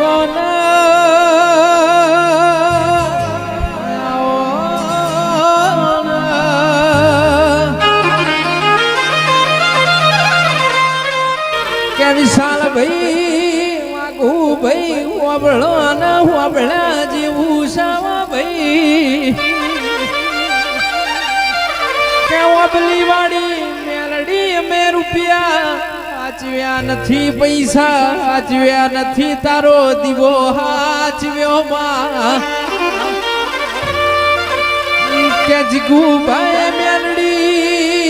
આવન કે વિશાલ ભાઈ વાઘુ ભાઈ હોબળો ને હોબળા જેવું વાડી સાચવ્યા નથી પૈસા સાચવ્યા નથી તારો દીવો, હાચવ્યો માં. કે જીગુ ભાઈ મેલડી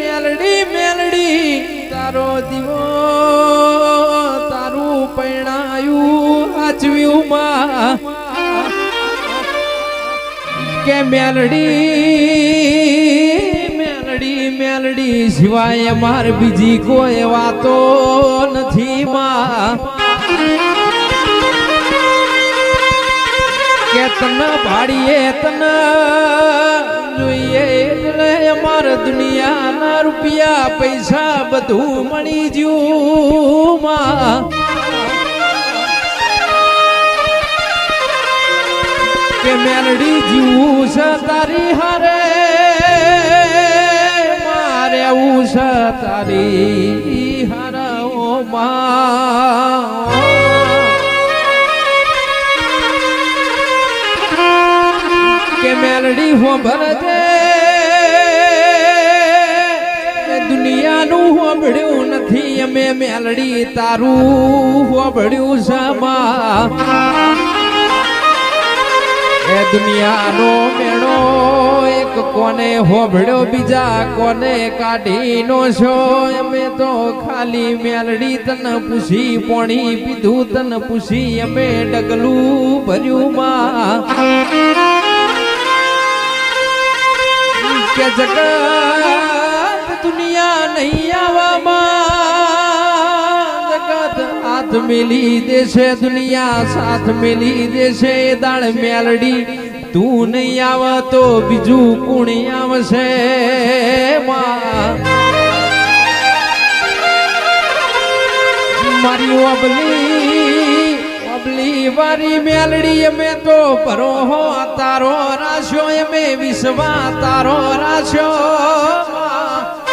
મેલડી મેલડી, તારો દીવો તારું પૈણાયું હાચવ્યું માં. કે મેલડી મેલડી મેલડી સિવાય માર બીજી કોઈ વાતો નથી માં. કે ભાડીએ તને જોઈએ એટલે અમાર દુનિયાના રૂપિયા, પૈસા બધું મળી જ્યું માં. કે મેલડી જીવું છે તારી હારે મારે આવું છે તારી હારે ઓ માં? કે મેલડી હો ભરજે દુનિયાનું હોબળ્યું નથી, અમે મેલડી તારું હોબળ્યું છે, માં. એ દુનિયાનો મેળો એક કોને હોભળ્યો, બીજા કોને કાઢીનો છો? અમે તો ખાલી મેલડી તન પૂછી, પોણી પીધું તન પૂછી, અમે ડગલું ભર્યું માં. કે જગત દુનિયા નહીં આવવામાં હાથ મેલી દેશે, દુનિયા સાથ મેલી દેશે, દાળ મેલડી તું નહીં આવ તો બીજું કોણ આવશે? મારી ઓબલી ઓબલી વારી મેલડી અમે તો પરો હો, તારો રાશ્યો અમે વિશ્વા તારો રાશ્યો.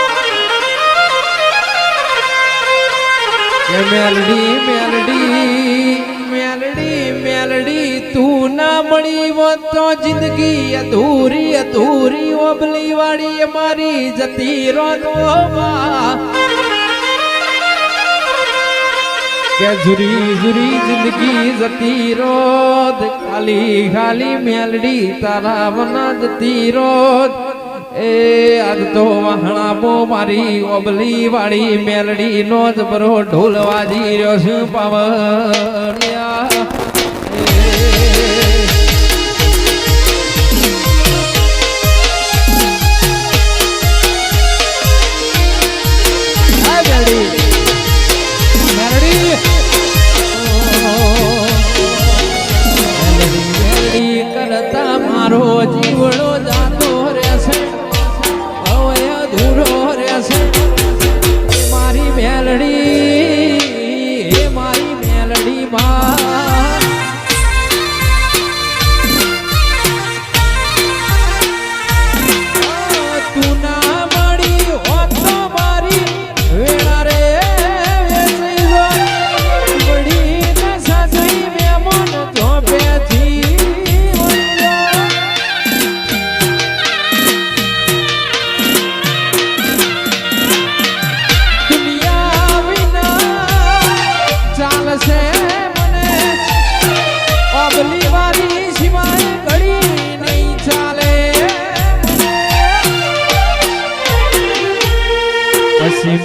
મેલડી મેલડી મેલડી મેલડી, તું ના મળી હોત તો જિંદગી અધૂરી અધૂરી, ઓબલી વાળી મારી જતી રોતો કે જુરી જુરી જિંદગી જતી રોદ ખાલી ખાલી મેલડી તારા વના જતી રોદ એ આજ તો વહણામો મારી ઓબલી વાળી મેલડી નો જ બરો ઢોલ વાજી રહ્યો છું પવનિયા.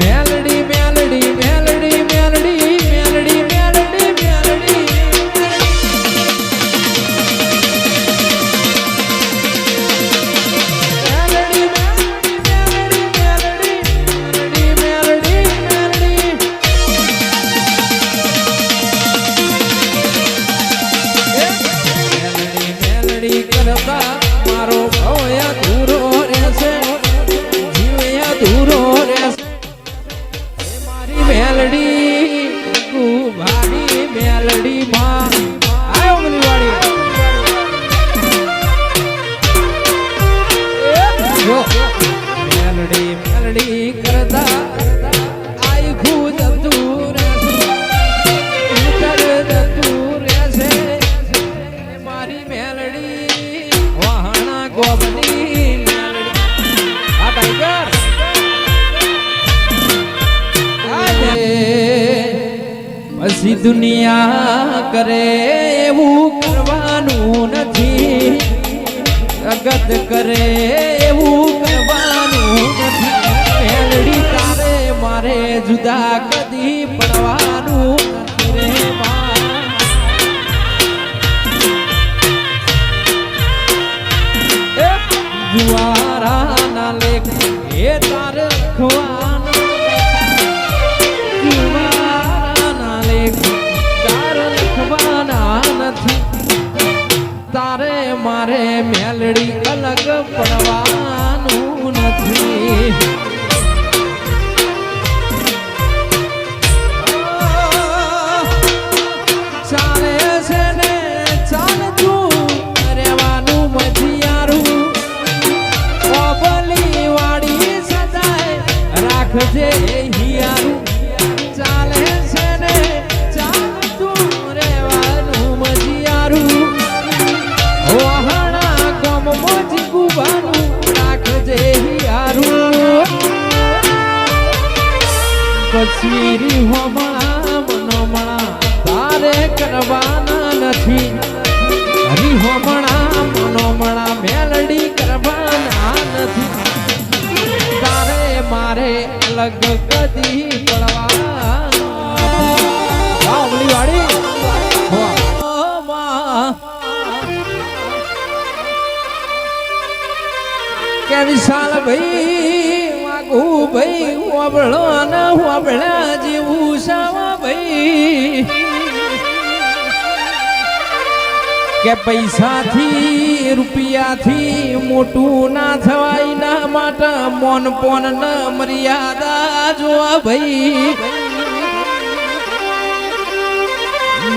Yeah. દુનિયા કરે એવું કરવાનું નથી. અગત કરે એવું કરવાનું નથી. તારે મારે જુદા કદી પછી રીહોમાં મનોમણા, તારે કરવાના નથી. રીહોમણા મનોમણા, મેલડી કરવાના નથી. તારે મારે અલગ કદી. કે વિશાલ ભાઈ વાગુ ભાઈ હોબળો ને હોબળા કે પૈસાથી, રૂપિયાથી મોટું ના થવાય, ના માટે મોન પોન ન મર્યાદા જોવા ભાઈ.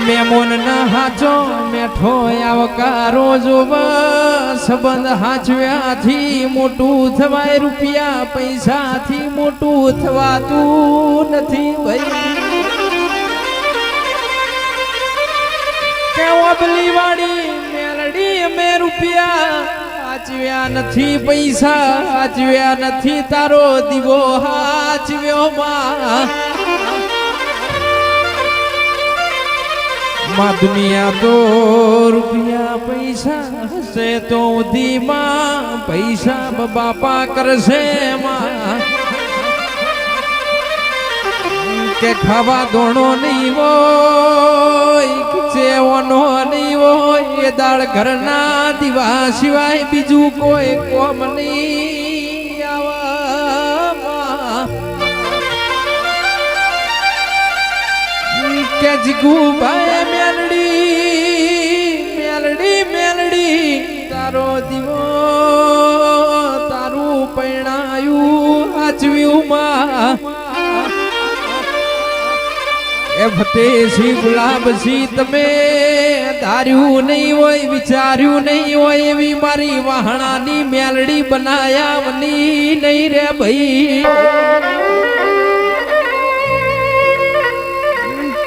મેમોન ના હાચો મેઠો આવકારો જોવા. સંબંધ હાચવ્યાથી મોટું થવાય, રૂપિયા પૈસાથી મોટું થવાતું નથી ભાઈ. ઓબલી વાળી મેલડી મે રૂપિયા આચવ્યા નથી પૈસા, આચવ્યા નથી તારો દીવો હાચવ્યો માં. માં દુનિયા તો રૂપિયા પૈસા હશે તો ધીમા પૈસા બાપા કરશે માં. કે ખાવા દોણો નહીં હોય ચેવનો નહીં હોય, એ દાળ ઘરના દીવા સિવાય બીજું કોઈ કોમ નહીં. કે જીગુ ભાઈ મેલડી મેલડી મેલડી, તારો દીવો તારું પૈણાયું હાચવ્યું માં. એ ફતેશી ગુલાબસી તમે ધાર્યું નહીં હોય, વિચાર્યું નહીં હોય, એવી મારી વાહણાની મેલડી બનાયા વની નહીં રે ભાઈ.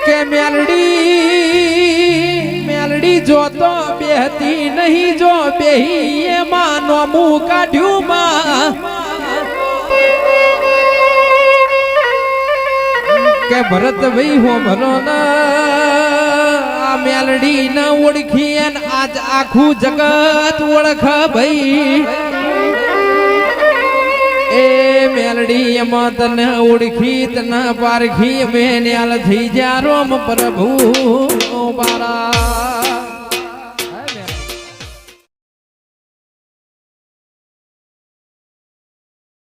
કે મેલડી મેલડી જોતો બેહતી નહીં, જો બેહી એમાં નોમું કાઢ્યું માં. કે ભરત ભાઈ હો ભરો આ મેલડી ન ઓળખી એન આજ આખું જગત ઓળખ ભાઈ. એ મેલડી એમાં તને ઓળખી, તને પારખી મેન્યાલ થઈ જા રોમ પ્રભુ બારા